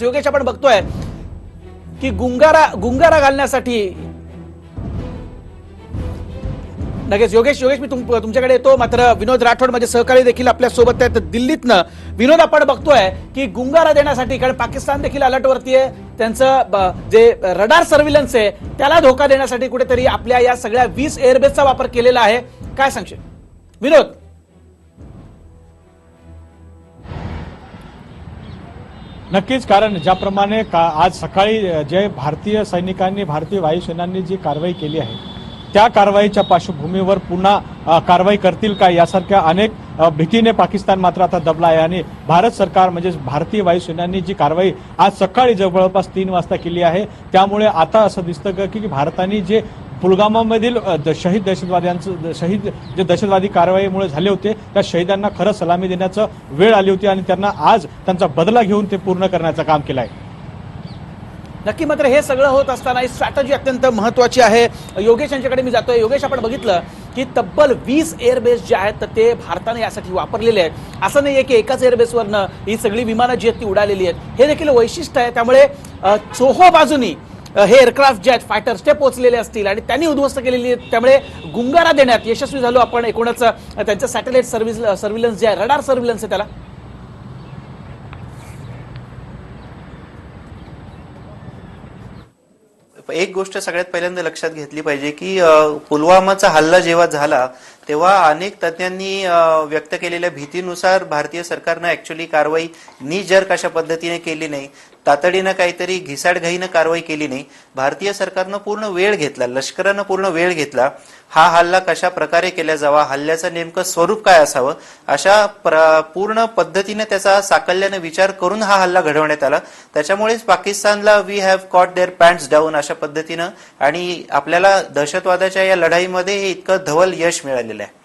योगेश आपण बघतोय की गुंगारा गुंगारा घालण्यासाठी नक्कीच योगेश योगेश मी तुम- तुमच्याकडे येतो. मात्र विनोद राठोड माझे सहकारी देखील आपल्यासोबत आहेत. दिल्लीतनं विनोद आपण बघतोय की गुंगारा देण्यासाठी कारण पाकिस्तान देखील अलर्टवरती आहे. त्यांचं जे रडार सर्व्हिलन्स आहे त्याला धोका देण्यासाठी कुठेतरी आपल्या या सगळ्या वीस एअरबेसचा वापर केलेला आहे. काय सांगशील? विनोद. नक्कीच कारण ज्याप्रमाणे का आज सकाळी जे भारतीय सैनिकांनी भारतीय वायुसेनांनी जी कारवाई केली आहे त्या कारवाईच्या पार्श्वभूमीवर पुन्हा कारवाई करतील का यासारख्या अनेक भीतीने पाकिस्तान मात्र आता दबला आहे आणि भारत सरकार म्हणजेच भारतीय वायुसेनांनी जी कारवाई आज सकाळी जवळपास तीन वाजता केली आहे त्यामुळे आता असं दिसतं का की भारताने जे पुलगामामधील द- शहीद दहशतवाद्यांचं शहीद जे दहशतवादी कारवाईमुळे झाले होते त्या शहीदांना खरं सलामी देण्याचं वेळ आली होती आणि त्यांना आज त्यांचा बदला घेऊन ते पूर्ण करण्याचं काम केलं आहे नक्की मात्र हे सगळं होत असताना ही स्ट्रॅटजी अत्यंत महत्वाची आहे. योगेश यांच्याकडे मी जातोय. योगेश आपण बघितलं की तब्बल वीस एअरबेस जे आहेत तर ते भारताने यासाठी वापरलेले आहेत. असं नाहीये की एकाच एअरबेसवरनं ही सगळी विमानं जी आहेत ती उडालेली आहेत. हे देखील वैशिष्ट्य आहे. त्यामुळे चोहो बाजूनी हे एअरक्राफ्ट जे आहेत फायटर्स ते पोहोचलेले असतील आणि त्यांनी उद्ध्वस्त केलेली आहेत. त्यामुळे गुंगारा देण्यात यशस्वी झालो आपण. एकूणच त्यांचं सॅटेलाइट सर्व्हिस सर्व्हिलन्स जे आहे रडार सर्व्हिलन्स आहे त्याला. एक गोष्ट सगळ्यात पहिल्यांदा लक्षात घेतली पाहिजे की पुलवामाचा हल्ला जेव्हा झाला तेव्हा अनेक तज्ज्ञांनी व्यक्त केलेल्या भीतीनुसार भारतीय सरकारनं ऍक्च्युली कारवाई निजर्क कशा पद्धतीने केली नाही तातडीनं काहीतरी घिसाडघाईनं कारवाई केली नाही. भारतीय सरकारनं पूर्ण वेळ घेतला लष्करानं पूर्ण वेळ घेतला. हा हल्ला कशा प्रकारे केला जावा हल्ल्याचं नेमकं स्वरूप काय असावं अशा पूर्ण पद्धतीने त्याचा साकल्यानं विचार करून हा हल्ला घडवण्यात आला. त्याच्यामुळेच पाकिस्तानला we have caught their pants down अशा पद्धतीनं आणि आपल्याला दहशतवादाच्या या लढाईमध्ये हे इतकं धवल यश मिळालेलं आहे.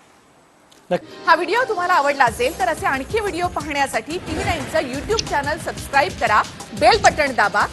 हा व्हिडिओ तुम्हाला आवडला असेल तर असे आणखी व्हिडिओ पाहण्यासाठी टीव्ही नाईनचं युट्यूब चॅनल सबस्क्राईब करा बेल बटन दाबा